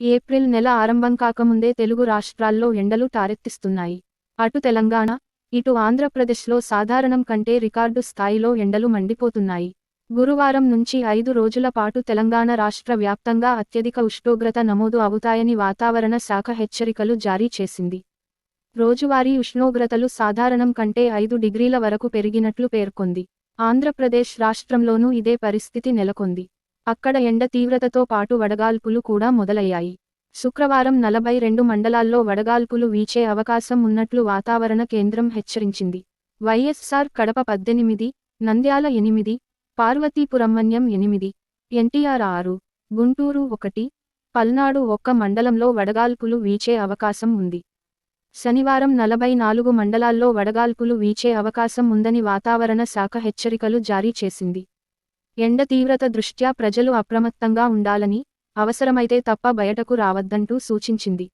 April నెల ఆరంభం కాకముందే తెలుగు రాష్ట్రాల్లో ఎండలు టారెత్తిస్తున్నాయి. అటు తెలంగాణ ఇటు ఆంధ్రప్రదేశ్లో సాధారణం కంటే రికార్డు స్థాయిలో ఎండలు మండిపోతున్నాయి. గురువారం నుంచి ఐదు రోజుల పాటు తెలంగాణ రాష్ట్ర వ్యాప్తంగా అత్యధిక ఉష్ణోగ్రత నమోదు అవుతాయని వాతావరణ శాఖ హెచ్చరికలు జారీ చేసింది. రోజువారీ ఉష్ణోగ్రతలు సాధారణం కంటే ఐదు డిగ్రీల వరకు పెరిగినట్లు పేర్కొంది. ఆంధ్రప్రదేశ్ రాష్ట్రంలోనూ ఇదే పరిస్థితి నెలకొంది. అక్కడ ఎండ తీవ్రతతో పాటు వడగాల్పులు కూడా మొదలయ్యాయి. శుక్రవారం నలభై రెండు మండలాల్లో వడగాల్పులు వీచే అవకాశం ఉన్నట్లు వాతావరణ కేంద్రం హెచ్చరించింది. వైఎస్సార్ కడప పద్దెనిమిది నంద్యాల ఎనిమిది పార్వతీపురమన్యం ఎనిమిది ఎన్టీఆర్ ఆరు గుంటూరు ఒకటి పల్నాడు ఒక్క మండలంలో వడగాల్పులు వీచే అవకాశం ఉంది. శనివారం నలభై నాలుగు మండలాల్లో వడగాల్పులు వీచే అవకాశం ఉందని వాతావరణ శాఖ హెచ్చరికలు జారీ చేసింది. ఎండ తీవ్రత దృష్ట్యా ప్రజలు అప్రమత్తంగా ఉండాలని అవసరమైతే తప్ప బయటకు రావద్దంటూ సూచించింది.